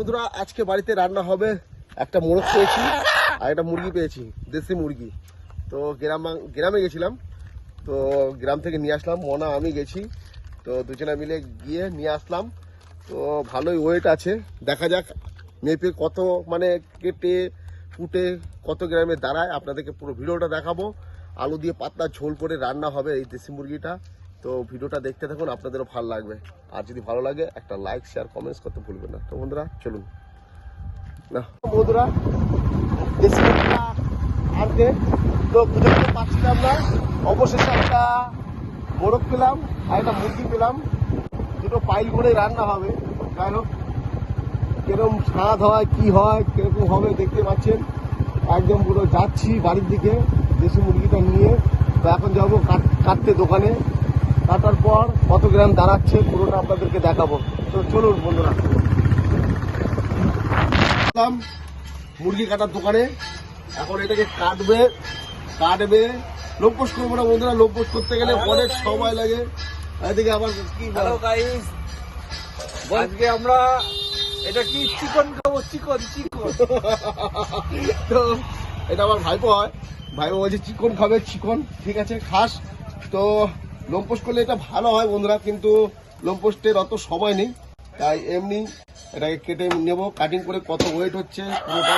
বন্ধুরা, আজকে বাড়িতে রান্না হবে একটা মোরগ পেয়েছি আর একটা মুরগি পেয়েছি, দেশি মুরগি। তো গ্রাম গ্রামে গেছিলাম, তো গ্রাম থেকে নিয়ে আসলাম, মনা, আমি গেছি, তো দুজনে মিলে গিয়ে নিয়ে আসলাম। তো ভালোই ওয়েট আছে, দেখা যাক মেপে কত মানে কেটে ফুটে কত গ্রামে দাঁড়ায়, আপনাদেরকে পুরো ভিডিওটা দেখাবো। আলু দিয়ে পাতলা ঝোল করে রান্না হবে এই দেশি মুরগিটা। তো ভিডিওটা দেখতে থাকুন, আপনাদেরও ভালো লাগবে। আর যদি ভালো লাগে, একটা লাইক শেয়ার কমেন্টস করতে ভুলবেন না। তো বন্ধুরা, চলুন। না, বন্ধুরা দেশি তো খুঁজে খুঁজে পাচ্ছিলাম না। অবশেষে একটা মোরগ পেলাম আর একটা মুরগি পেলাম। দুটো পাইল করে রান্না হবে। যাই হোক, কীরকম স্বাদ হয়, কি হয়, কীরকম হবে দেখতে পাচ্ছেন। একদম পুরো যাচ্ছি বাড়ির দিকে দেশি মুরগিটা নিয়ে। তো এখন যাব কাট- কাটতে দোকানে। কাটার পর কত গ্রাম দাঁড়াচ্ছে পুরোটা আপনাদেরকে দেখাবো। তো চলুন বন্ধুরা। মুরগি কাটার দোকানে। এখন এটাকে কাটবে কাটবে। লোকপোষ করব না বন্ধুরা লোকপোষ করতে গেলে অনেক সময় লাগে। এদিকে আবার কি আজকে আমরা এটা কি চিকন খাব চিকন চিকন? তো এটা আমার ভাইপো হয়। ভাইপো বলছে চিকন খাবে চিকন। ঠিক আছে খাস। তো লোমপোস্ট করলে এটা ভালো হয় বন্ধুরা, কিন্তু লোমপোস্টের অত সময় নেই। তাই এমনি এটাকে কেটে নেব। কাটিং করে কত ওয়েট হচ্ছে পুরোটা।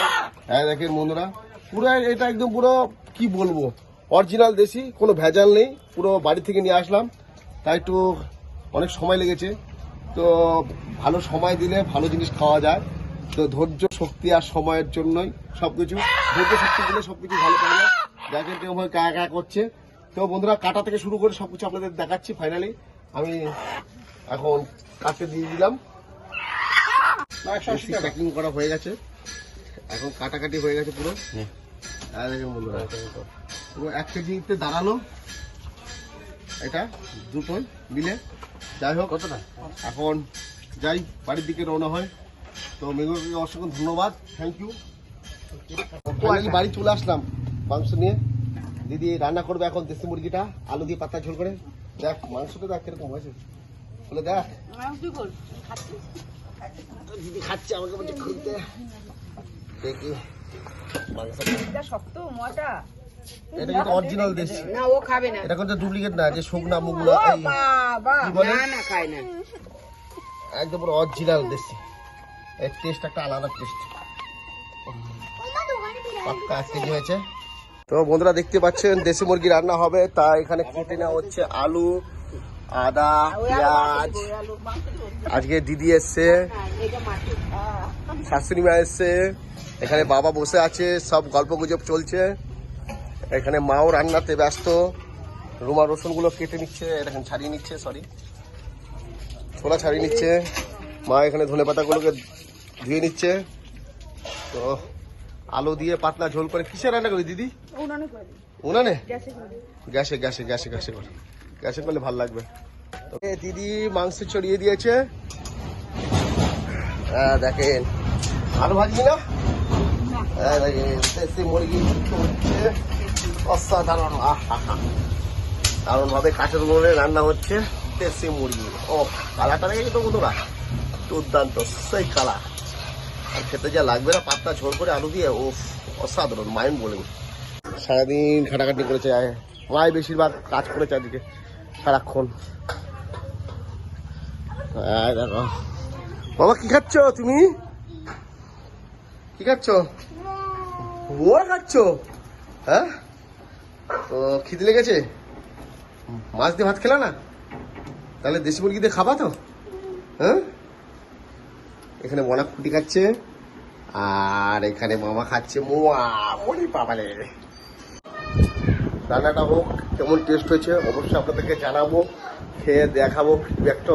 হ্যাঁ দেখেন বন্ধুরা, পুরো এটা একদম পুরো কি বলব অরিজিনাল দেশি, কোনো ভেজাল নেই, পুরো বাড়ি থেকে নিয়ে আসলাম। তাই একটু অনেক সময় লেগেছে। তো ভালো সময় দিলে ভালো জিনিস খাওয়া যায়। তো ধৈর্য, শক্তি আর সময়ের জন্যই সবকিছু, ধৈর্য, শক্তি দিলে সবকিছু ভালো করে যায় দেখেন কেমন কা কা করছে। তো বন্ধুরা কাটা থেকে শুরু করে সবকিছু আপনাদের দেখাচ্ছি ফাইনালি আমি এখন কাটতে দিয়ে দিলাম। প্যাকিং করা হয়ে গেছে। এখন কাটাকাটি হয়ে গেছে পুরো। দেখেন বন্ধুরা পুরো এক কেজিতে দাঁড়াল। এটা দুটোই মিলে। যাই হোক কতটা? এখন যাই বাড়ির দিকে রওনা হয়। তো মেঘকে অসংখ্য ধন্যবাদ। থ্যাংক ইউ বাড়ি চলে আসলাম। মাংস নিয়ে। দিদি রান্না করবে এখন দেশি মুরগিটা আলু দিয়ে পাতা ঝোল করে। দেখ মাংসটা দেখ কীরকম হয়েছে। বলে দেখ। দিদি খাচ্ছে আমাকে বলছে খুলতে দেখি। এটা শক্ত মোটা এটা কিন্তু অরিজিনাল দেশি। না ও খাবে না। এটা কিন্তু ডুপ্লিকেট না যে শুকনা মুগলো এই বাবা। কি বলে? না না খায় না। একদম পুরো অরিজিনাল দেশি। এর টেস্ট একটা আলাদা টেস্ট পাক্কা এক কেজি হয়েছে? তো বন্ধুরা দেখতে পাচ্ছেন, দেশি মুরগি রান্না হবে। তা এখানে কেটে নেওয়া হচ্ছে আলু, আদা, পেঁয়াজ। আজকে দিদি এসছে, শাশুড়ি মা এসছে, এখানে বাবা বসে আছে, সব গল্প গুজব চলছে। এখানে মাও রান্নাতে ব্যস্ত। রুমা রসুনগুলো কেটে নিচ্ছে এখানে ছাড়িয়ে নিচ্ছে সরি ছোলা ছাড়িয়ে নিচ্ছে। মা এখানে ধনে পাতাগুলোকে ধুয়ে নিচ্ছে। তো আলু দিয়ে পাতলা ঝোল করে কিসে রান্না করি দিদি? উনানে গ্যাসে গ্যাসে গ্যাসে গ্যাসে করে। গ্যাসে করলে ভালো লাগবে। দিদি মাংস ছড়িয়ে দিয়েছে। হ্যাঁ দেখেন। আলু ভাজি না হ্যাঁ দেখেন। দেশি মুরগি হচ্ছে। অসাধারণ। আহা দারুণ ভাবে কাঠের মোড়ে রান্না হচ্ছে দেশি মুরগি। ও কালাটা দেখে তো বন্ধুরা দুর্দান্ত। সেই কালা খেতে যা লাগবে না, পাতলা ঝোল করে আলু দিয়ে ও অসাধারণ মাইন্ড বলে সারাদিন খাটাখাটি করেছে মাই বেশিরভাগ কাজ করেছে আজকে, সারাক্ষণ। দেখো। বাবা, কি খাচ্ছ তুমি? কি খাচ্ছ? ও খাচ্ছ? হ্যাঁ? তো খিদে লেগেছে? মাছ দিয়ে ভাত খেলা না? তাহলে দেশি মুরগি দিয়ে খাবা তো? হ্যাঁ? এখানে মনা খুটি খাচ্ছে, আর এখানে মামা খাচ্ছে রান্নাটা হোক, কেমন টেস্ট হয়েছে, অবশ্যই আপনাদেরকে জানাব, খেয়ে দেখাবো ফিডব্যাকটা